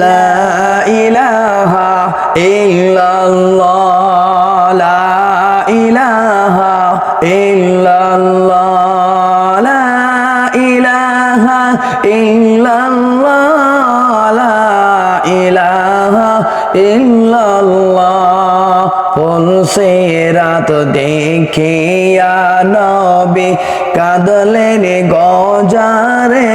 লা ইলাহা লা ইলাহা লা ইলাহা ইলাহা ইল্লাল্লাহ। পলসে রাত দেখিয়া নবী কাদলেন গজারে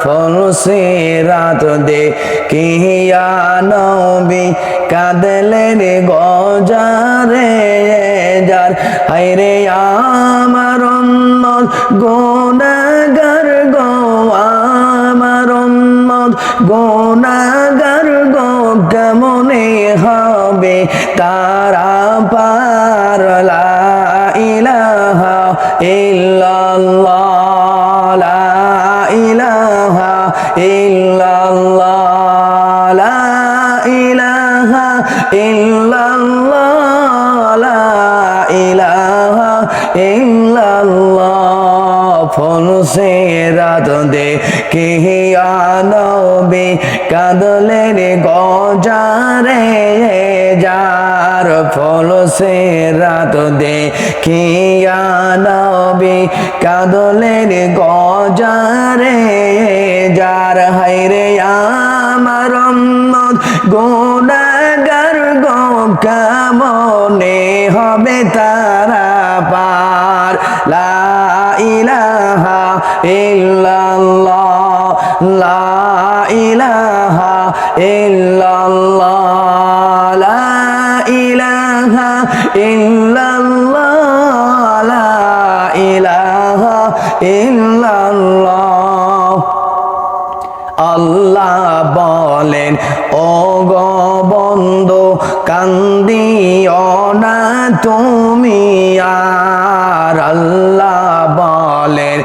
যার ফলসে রাত দেখিয়া নবী কাদলেন গজারে যার। হাইরে আমার উম্মত গোনাগার গো, আমার উম্মত গোনাগার গো, কেমনে হবে? তারা পার লা ইলাহা ইল্লাল্লাহ। ইলাহা ইল্লাল্লাহ, লা ইলাহা ইল্লাল্লাহ ইলাহা ইল্লাল্লাহ। ফলসে রাত দে কিয়া নবী, কাদলের গজারে যার। ফলসে রাত দে কিয়া নবী, কাদলের গজারে গোনাগার গো কেমনে হবে তারা পার? লা ইলাহা ইল্লাল্লাহ, লা ইলাহা ইল্লাল্লাহ, লা ইলাহা ইল্লাল্লাহ, লা ইলাহা ইল্লাল্লাহ। আল্লাহ বলেন ও গো বন্ধু, কান্দিও না তুমি আর আল্লাহ বলেন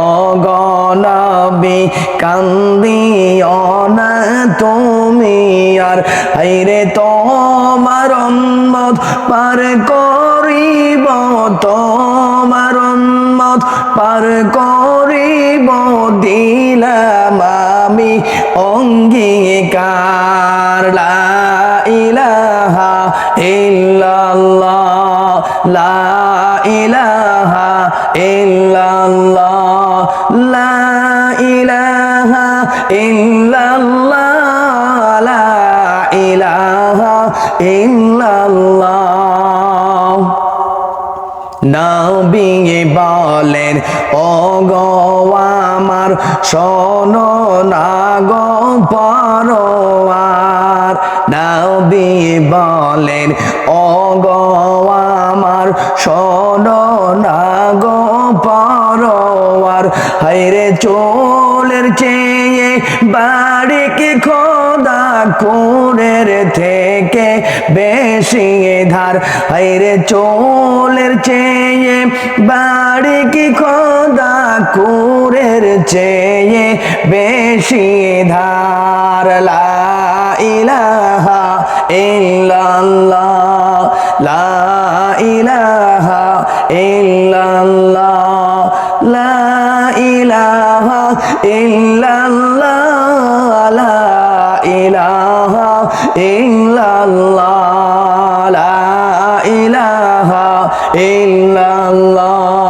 ও গো নবী, কান্দিও না তুমি আর হাইরে তোমার উম্মত পার করিব, তোমার উম্মত পার করিব, দিলাম আমি অঙ্গীকার, লা ইলাহা ইল্লাল্লাহ, লা ইলাহা ইল্লাল্লাহ, লা ইলাহা ইল্লাল্লাহ, লা ইলাহা ইল্লাল্লাহ। নবী বলেন ও শোনো না গো পরোয়ার। নবী বলেন ও গো আমার। শোনো না গো পরোয়ার হাইরে চোলের চেয়ে বাড়ি কি খোদা কোরের থেকে বেশি ধার হাইরে চোলের চেয়ে, বাড়ি কি খোদা কোরের চেয়ে বেশি ধার লা ইল্লাল্লাহ লা ইল্লাল্লাহ ইল্লাল্লাহ ইল্লাল্লাহ ইল্লাল্লাহ।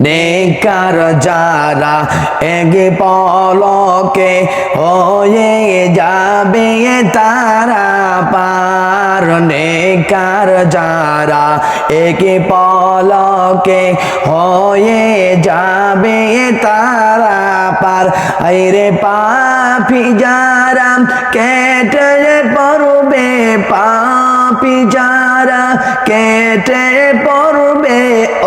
নেকার যারা এক পলকে হয়ে যাবে, তারা পার। নেকার যারা এক পলকে হয়ে যাবে, তারা পার। আইরে পাপি যারা কেটে পড়বে, পাপি যারা কেটে পড়বে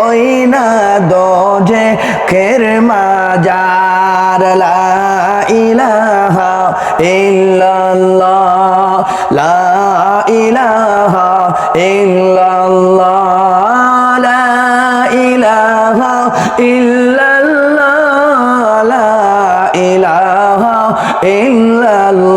ওই না দোজে খের মাজার ইলাহা ইল্লাল্লাহ, লা ইলাহা ইল্লাল্লাহ, লা ইলাহা ইল্লাল্লাহ, লা ইলাহা ইল্লাল্লাহ।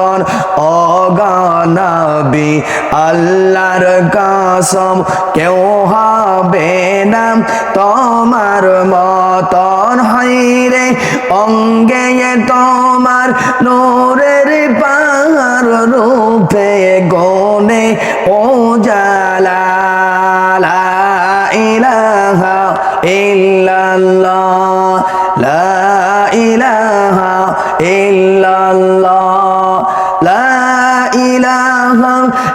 মতন ও নবী আল্লাহর কাসম কেউ হবে না তোমার মতন হাইরে অঙ্গে তোমার নূরের পাহাড় রূপে গনে ও জালা ইলাহা ইল্লাল্লাহ।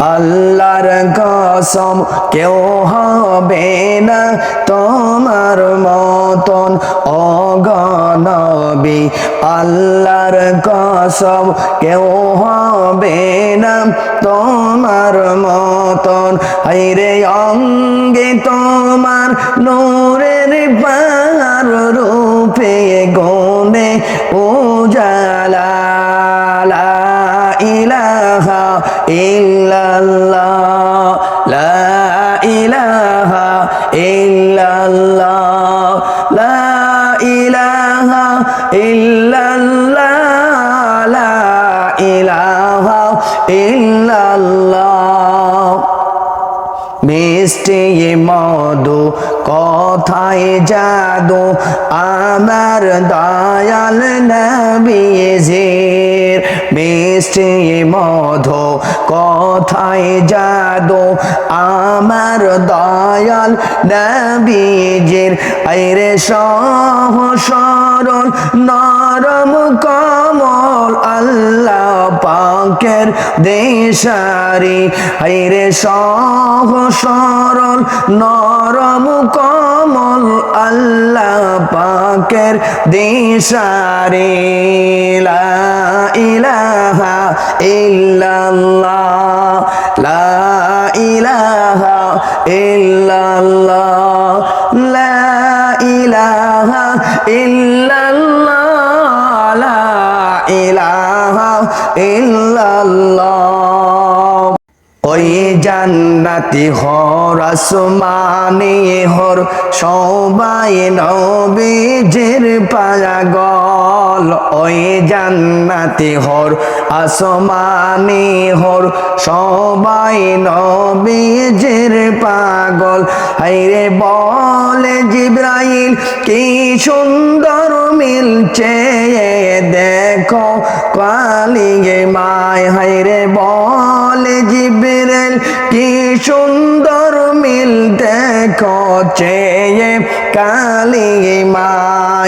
আল্লাহর কসম, কেউ হবে না তোমার মতন। নবী, আল্লাহর কসম, কেউ হবে না তোমার মতন। হাইরে অঙ্গে তোমার নূরের পার রূপে গনে উজালা। ইল্লাল্লাহ, লা ইলাহা ইল্লাল্লাহ, লা ইলাহা ইল্লাল্লাহ, লা ইলাহা ইল্লাল্লাহ। মিষ্টি, মধু, কথায় জাদু, আমার দয়াল নবীজির মিষ্টি মধু কথায় জাদু আমার দয়াল নবীজির। আইরে সহ সরল নরম কমল আল্লাহ পাকের দেশারি। হাইরে সহ সরল নরম কমল আল্লাহ পাকের দেশারি। লা ইলাহা ইল্লাল্লাহ, লা ইলাহা ইল্লাল্লাহ, লা ইলাহা ইল্লাল্লাহ। ইলাহা ইল্লাল্লাহ। ওই জান্নাতি হর আসমানি হর সবাই নবীজির পাগল ওই জান্নাতি হর, আসমানি হর। সবাই নবীজির পাগল। হাইরে বলে জিব্রাইল, কি সুন্দর মিলছে দেখো কালিগে মায়। হাইরে বলে জিব্রাইল, কি সুন্দর মিল দেখো চেয়ে কালিগে মায়।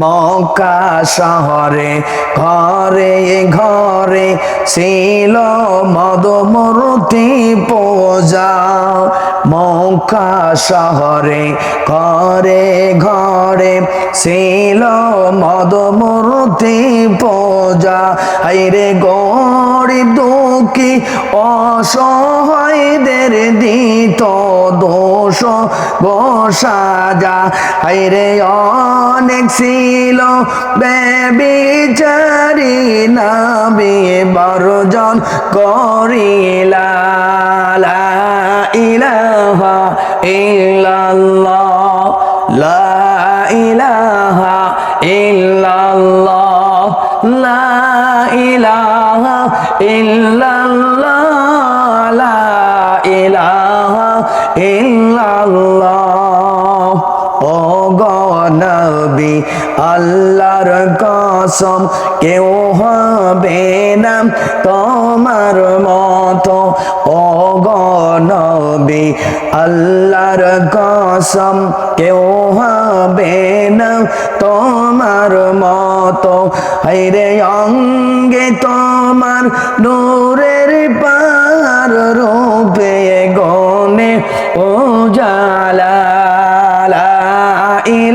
মক্কা শহরে, ঘরে ঘরে ছিল মদমূর্তি পূজা। মক্কা শহরে, ঘরে ঘরে ছিল মদমূর্তি পূজা। আইরে গরিব দুঃখী অসহায়দের দিত দোষ গোসাজা হাইরে অনেক ছিল বেবিচারি নাবি বর্জন করিলা। ইলাহা ইল্লাল্লাহ, লা ইলাহা ইল্লাল্লাহ, লা ইলাহা গনবী আল্লাহর কসম, কেউ হবে না তোমার মতো। ও গনবী আল্লাহর কসম, কেউ হবে না তোমার মতো। হাইরে অঙ্গে তোমার নূরের পার রূপে